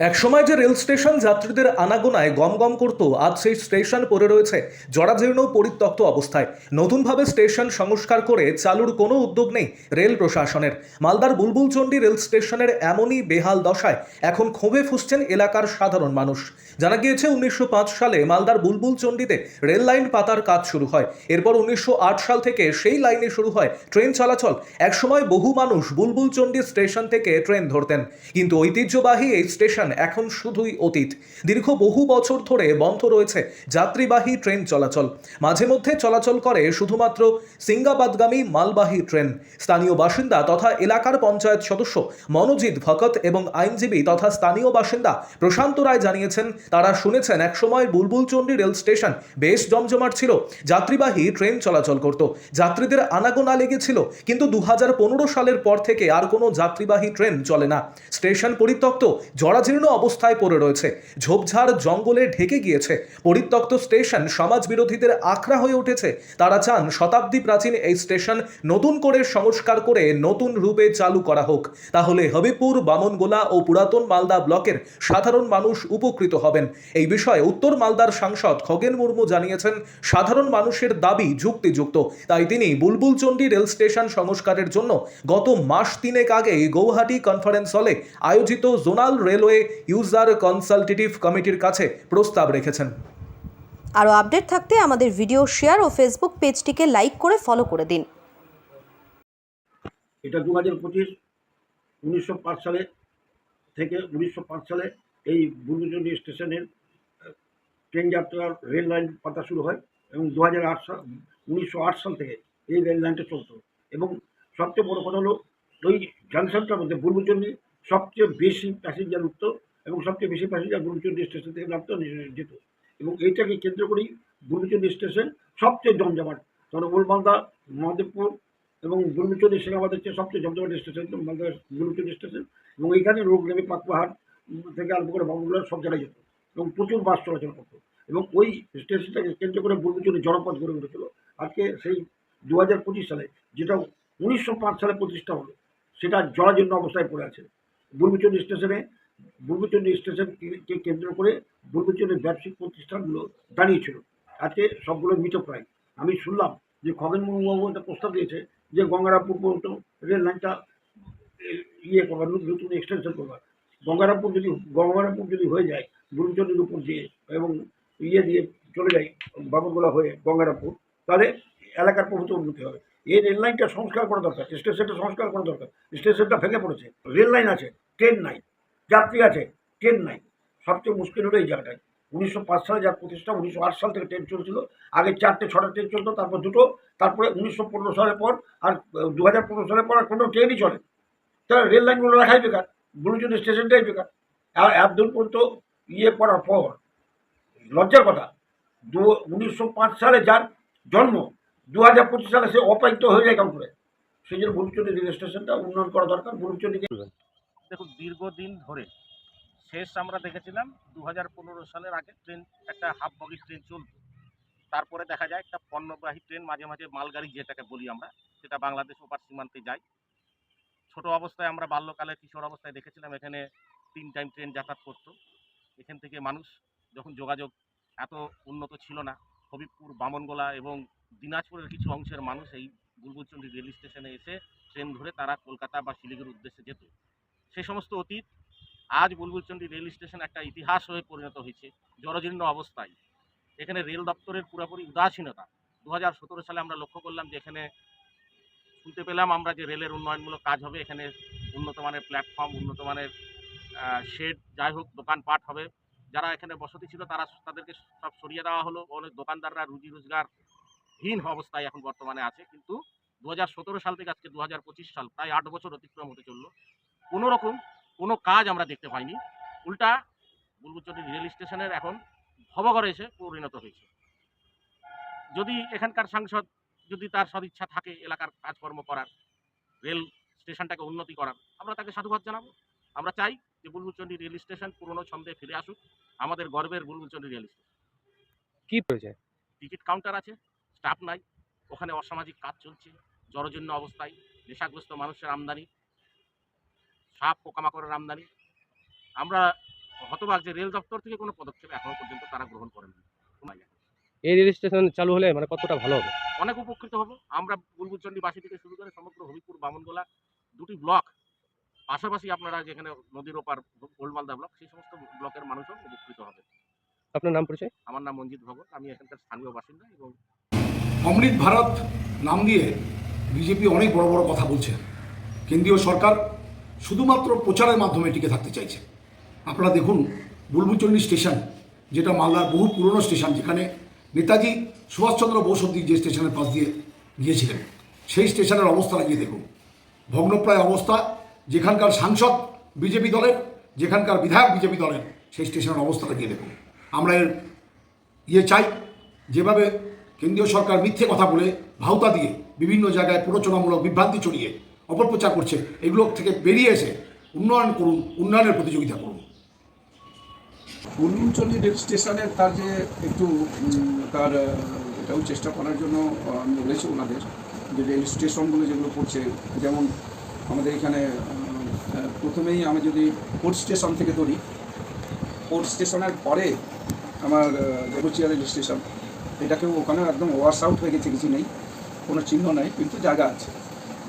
একসময় যে rail station যাত্রীদের আনাগোনায় গম গম করত, আজ সেই স্টেশন পড়ে রয়েছে জরাজীর্ণ পরিত্যক্ত অবস্থায়। নতুনভাবে স্টেশন সংস্কার করে চালুর কোনো উদ্যোগ নেই রেল প্রশাসনের। মালদার বুলবুলচন্ডী রেল স্টেশনের এমনই বেহাল দশায় এখন ক্ষোভে ফুসছেন এলাকার সাধারণ মানুষ। জানা গিয়েছে, উনিশশো পাঁচ সালে মালদার বুলবুলচন্ডীতে রেল লাইন পাতার কাজ শুরু হয়। এরপর উনিশশো আট সাল থেকে সেই লাইনে শুরু হয় ট্রেন চলাচল। একসময় বহু মানুষ বুলবুলচন্ডী স্টেশন থেকে ট্রেন ধরতেন। কিন্তু ঐতিহ্যবাহী এই স্টেশন এখন শুধুই অতীত। দীর্ঘ বহু বছর ধরে বন্ধ রয়েছে যাত্রীবাহী ট্রেন চলাচল। মাঝে মধ্যে চলাচল করে শুধুমাত্র সিঙ্গাবাদগামী মালবাহী ট্রেন। স্থানীয় বাসিন্দা তথা এলাকার পঞ্চায়েত সদস্য মনোজিৎ ভকত এবং আইনজীবী তথা স্থানীয় বাসিন্দা প্রশান্ত রায় জানিয়েছেন, তারা শুনেছেন একসময় বুলবুলচন্ডী রেল স্টেশন বেশ জমজমাট ছিল, যাত্রীবাহী ট্রেন চলাচল করত। যাত্রীদের আনাগোনা লেগেছিল, কিন্তু দু হাজার পনেরো সালের পর থেকে আর কোনো যাত্রীবাহী ট্রেন চলে না। স্টেশন পরিত্যক্ত, জরাজীর্ণ অবস্থায় পড়ে রয়েছে। ঝোপঝাড় জঙ্গলে ঢেকে গিয়েছে। পরিত্যক্ত স্টেশন সমাজ বিরোধীদের আখড়া হয়ে উঠেছে। তারা চান শতাব্দী প্রাচীন এই স্টেশন নতুন করে সংস্কার করে নতুন রূপে চালু করা হোক। তাহলে হবিপুর বামনগোলা ও পুরাতন মালদা ব্লকের সাধারণ মানুষ উপকৃত হবেন। এই বিষয়ে উত্তর মালদার সাংসদ খগেন মুর্মু জানিয়েছেন, সাধারণ মানুষের দাবি যুক্তিযুক্ত। তাই তিনি বুলবুলচন্ডী রেল স্টেশন সংস্কারের জন্য গত মাস তিনেক আগে গৌহাটি কনফারেন্স হলে আয়োজিত জোনাল রেলওয়ে ইউজার কনসালটেটিভ কমিটির কাছে প্রস্তাব রেখেছেন। আরও আপডেট থাকতে আমাদের ভিডিও শেয়ার ও ফেসবুক পেজটিকে লাইক করে ফলো করে দিন। এটা দু হাজার পঁচিশ উনিশশো পাঁচ সালে থেকে উনিশশো পাঁচ সালে এই বুলবুচন্ডী স্টেশনের ট্রেন যাত্রার রেল লাইন পাতা শুরু হয় এবং দু হাজার আট সাল উনিশশো আট সাল থেকে এই রেল লাইনটা চলতো। এবং সবচেয়ে বড় কথা হলো ওই জাংশনটার মধ্যে বুলবুচন্ডী সবচেয়ে বেশি প্যাসেঞ্জার উঠত এবং সবচেয়ে বেশি প্যাসেঞ্জার বুলবুচন্ডী স্টেশন থেকে নামতো যেত। এবং এইটাকে কেন্দ্র করেই বুলবুচন্ডী স্টেশন সবচেয়ে জমজমাট। কারণ ওলমালদা মহাদেবপুর এবং বুলবুচন্ডী সেনাবাদের চেয়ে সবচেয়ে জমজমাট স্টেশন মালদা বুলবুচন্ডী স্টেশন এবং এইখানে রোগ নেমে পাকপাহাড় থেকে আরম্ভ করে বাবুগুলো সব জায়গায় যেত এবং প্রচুর বাস চলাচল করতো। এবং ওই স্টেশনটাকে কেন্দ্র করে বুলবুচন্ডী জনপদ গড়ে উঠেছিল। আজকে সেই দু হাজার পঁচিশ সালে যেটা উনিশশো পাঁচ সালে প্রতিষ্ঠা হলো, সেটা জরাজীর্ণ অবস্থায় পড়ে আছে। বুলবুচন্ডী স্টেশনে বুলবুচন্ডী স্টেশনকে কেন্দ্র করে বুলবুচন্ডীর ব্যবসায়িক প্রতিষ্ঠানগুলো দাঁড়িয়েছিল। আজকে সবগুলো মৃতপ্রায়। আমি শুনলাম যে খগেন মুর্মুবাবু একটা প্রস্তাব দিয়েছে যে গঙ্গারামপুর পর্যন্ত রেল লাইনটা ইয়ে করবার, নতুন এক্সটেনশন করবার। গঙ্গারামপুর যদি গঙ্গারামপুর যদি হয়ে যায় বুলবুচন্ডীর উপর দিয়ে এবং ইয়ে দিয়ে চলে যায়, বাবুরগোলা হয়ে গঙ্গারামপুর, তাহলে এলাকার প্রভূত উন্নতি হবে। এই রেল লাইনটা সংস্কার করা দরকার স্টেশনটা সংস্কার করা দরকার। স্টেশনটা ভেঙে পড়েছে, রেল লাইন আছে, ট্রেন নাই, যাত্রী আছে, ট্রেন নাই। সবচেয়ে মুশকিল হলো এই জায়গাটায়। উনিশশো পাঁচ সালে যার প্রতিষ্ঠা, উনিশশো আট সাল থেকে ট্রেন চলছিল। আগে চারটে, ছটা ট্রেন চলতো, তারপর দুটো, তারপরে উনিশশো পনেরো সালের পর আর দু হাজার পনেরো সালের পর আর কোনো ট্রেনই চলে তাহলে রেল লাইনগুলো রাখাই বেকার বুলুচুন স্টেশনটাই বেকার। আর এতদূর পর্যন্ত ইয়ে করার পর, লজ্জার কথা, দু, উনিশশো পাঁচ সালে যার জন্ম দু হাজার পঁচিশ সালে সে অপায়িত হয়ে যায় কেমন সেই জন্য বুলুচন্ডী রেল স্টেশনটা উন্নয়ন করা দরকার বুলুচন্ডীকে দেখুন, দীর্ঘদিন ধরে শেষ আমরা দেখেছিলাম দু হাজার পনেরো সালের আগে ট্রেন, একটা হাফ বগি ট্রেন চলত। তারপরে দেখা যায় একটা পণ্যবাহী ট্রেন মাঝে মাঝে মালগাড়ি যেটাকে বলি আমরা, সেটা বাংলাদেশ ওপার সীমান্তে যায়। ছোট অবস্থায় আমরা বাল্যকালে কিশোর অবস্থায় দেখেছিলাম, এখানে তিন টাইম ট্রেন যাতায়াত করতো। এখান থেকে মানুষ যখন যোগাযোগ এত উন্নত ছিল না, হবিবপুর, বামনগোলা এবং দিনাজপুরের কিছু অংশের মানুষ এই বুলবুলচন্ডী রেল স্টেশনে এসে ট্রেন ধরে তারা কলকাতা বা শিলিগুড়ির উদ্দেশ্যে যেত। সে সমস্ত অতীত আজ বুলবুলচন্ডী রেল স্টেশন একটা ইতিহাস হয়ে পরিণত হয়েছে, জরজীর্ণ অবস্থায়। এখানে রেল দপ্তরের পুরোপুরি উদাসীনতা। দু হাজার সতেরো সালে আমরা লক্ষ্য করলাম যে এখানে শুনতে পেলাম আমরা যে রেলের উন্নয়নমূলক কাজ হবে, এখানে উন্নত মানের প্ল্যাটফর্ম উন্নত মানের শেড যাই হোক, দোকানপাট হবে। যারা এখানে বসতি ছিল তারা তাদেরকে সব সরিয়ে দেওয়া হলো। অনেক দোকানদাররা রুজি রোজগারহীন অবস্থায় এখন বর্তমানে আছে কিন্তু দু হাজার সতেরো সাল থেকে আজকে দু পঁচিশ সাল প্রায় আট বছর অতিক্রম হতে চলল। কোনো রকম কোনো কাজ আমরা দেখতে পাইনি। উল্টা বুলবুচন্ডী রেল স্টেশনের এখন ভবঘরে এসে পরিণত হয়েছে। যদি এখানকার সাংসদ যদি তার সদিচ্ছা থাকে এলাকার কাজকর্ম করার রেল স্টেশনটাকে উন্নতি করার আমরা তাকে সাধুবাদ জানাব। আমরা চাই যে বুলবুচন্ডী রেল স্টেশন পুরনো ছন্দে ফিরে আসুক আমাদের গর্বের বুলবুচন্ডী রেল স্টেশন। কি প্রয়োজন টিকিট কাউন্টার আছে। স্টাফ নাই। ওখানে অসামাজিক কাজ চলছে জরজীর্ণ অবস্থায় নেশাগ্রস্ত মানুষের আমদানি সাপ পোকামাকড়ের আমদানি। আমরা হতবাক যে রেল দপ্তর থেকে কোনো পদক্ষেপ এখনও পর্যন্ত তারা গ্রহণ করেনি। এই রেল স্টেশন চালু হলে মানে কতটা ভালো হবে? অনেক উপকৃত হব। আমরা বুলবুলচন্ডীবাসী থেকে শুরু করে সমগ্র হবিপুর বামনগোলা দুটি ব্লক পাশাপাশি আপনারা যেখানে নদীর ওপার ওল্ডমালদা ব্লক সেই সমস্ত ব্লকের মানুষও উপকৃত হবে। আপনার নাম পরিচয়? আমার নাম মঞ্জিত ভগত। আমি এখানকার স্থানীয় বাসিন্দা এবং অমৃত ভারত নাম দিয়ে বিজেপি অনেক বড় বড় কথা বলছে। কেন্দ্রীয় সরকার শুধুমাত্র প্রচারের মাধ্যমে টিকে থাকতে চাইছে। আপনারা দেখুন বুলবুচন্ডী স্টেশন, যেটা মালদার বহু পুরনো স্টেশন, যেখানে নেতাজি সুভাষচন্দ্র বোস অব্দি যে স্টেশনের পাশ দিয়ে গিয়েছিলেন, সেই স্টেশনের অবস্থাটা গিয়ে দেখুন। ভগ্নপ্রায় অবস্থা, যেখানকার সাংসদ বিজেপি দলের, যেখানকার বিধায়ক বিজেপি দলের, সেই স্টেশনের অবস্থাটা গিয়ে দেখুন। আমরা এর ইয়ে চাই, যেভাবে কেন্দ্রীয় সরকার মিথ্যে কথা বলে ভাউতা দিয়ে বিভিন্ন জায়গায় প্ররোচনামূলক বিভ্রান্তি ছড়িয়ে অপপ্রচার করছে, এগুলো থেকে বেরিয়ে এসে উন্নয়ন করুন, উন্নয়নের প্রতিযোগিতা করুন। পূর্বাঞ্চলী রেল স্টেশনের তার যে একটু তার এটাও চেষ্টা করার জন্য আমি বলেছি ওনাদের যে রেল স্টেশনগুলো যেগুলো পড়ছে যেমন আমাদের এখানে প্রথমেই আমি যদি পোর্ট স্টেশন থেকে ধরি, পোর্ট স্টেশনের পরে আমার দেবচিয়া রেল স্টেশন। এটাকেও ওখানে একদম ওয়াশ আউট হয়ে গেছে, কিছু নেই, কোনো চিহ্ন নাই, কিন্তু জায়গা আছে।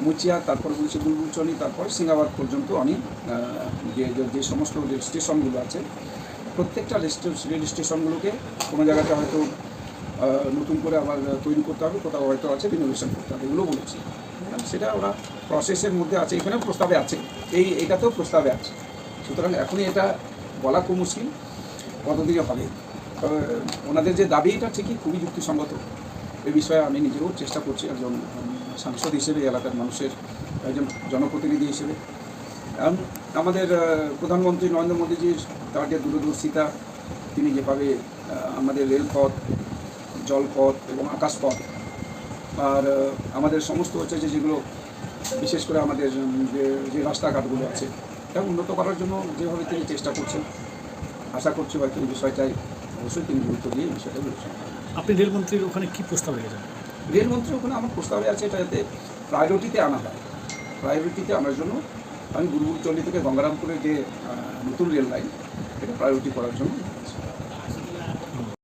মুচিয়া, তারপর বলছি বুলবুলচনি তারপর সিঙ্গাবাদ পর্যন্ত আমি যে, যে- সমস্ত রেল স্টেশনগুলো আছে, প্রত্যেকটা রেল স্টেশনগুলোকে কোনো জায়গাতে হয়তো নতুন করে আবার তৈরি করতে হবে, কোথাও হয়তো আছে রিনোভেশন করতে হবে, এগুলো বলেছি। সেটা ওরা প্রসেসের মধ্যে আছে, এখানেও প্রস্তাবে আছে, এই, এটাতেও প্রস্তাবে আছে। সুতরাং এখনই এটা বলা খুব মুশকিল, কতদিনে হবে? ওনাদের যে দাবি, এটা ঠিকই খুবই যুক্তিসঙ্গত। এ বিষয়ে আমি নিজেও চেষ্টা করছি একজন সাংসদ হিসেবে, এলাকার মানুষের, একজন জনপ্রতিনিধি হিসেবে। আমাদের প্রধানমন্ত্রী নরেন্দ্র মোদীজির তার যে দূরদর্শিতা, তিনি যেভাবে আমাদের রেলপথ, জলপথ এবং আকাশপথ, আর আমাদের সমস্ত হচ্ছে যে যেগুলো, বিশেষ করে আমাদের যে যে রাস্তাঘাটগুলো আছে, এটা উন্নত করার জন্য যেভাবে তিনি চেষ্টা করছেন, আশা করছি হয়তো এই বিষয়টাই অবশ্যই তিনি গুরুত্ব দিয়ে বিষয়টা করবেন। আপনি রেলমন্ত্রীর ওখানে কী প্রস্তাব রেখেছেন রেলমন্ত্রী ওখানে আমার প্রস্তাবে আছে এটা যাতে প্রায়োরিটিতে আনা হয় প্রায়োরিটিতে আনার জন্য আমি গুরুগুরচন্ডী থেকে গঙ্গারামপুরে যে নতুন রেল লাইন এটা প্রায়োরিটি করার জন্য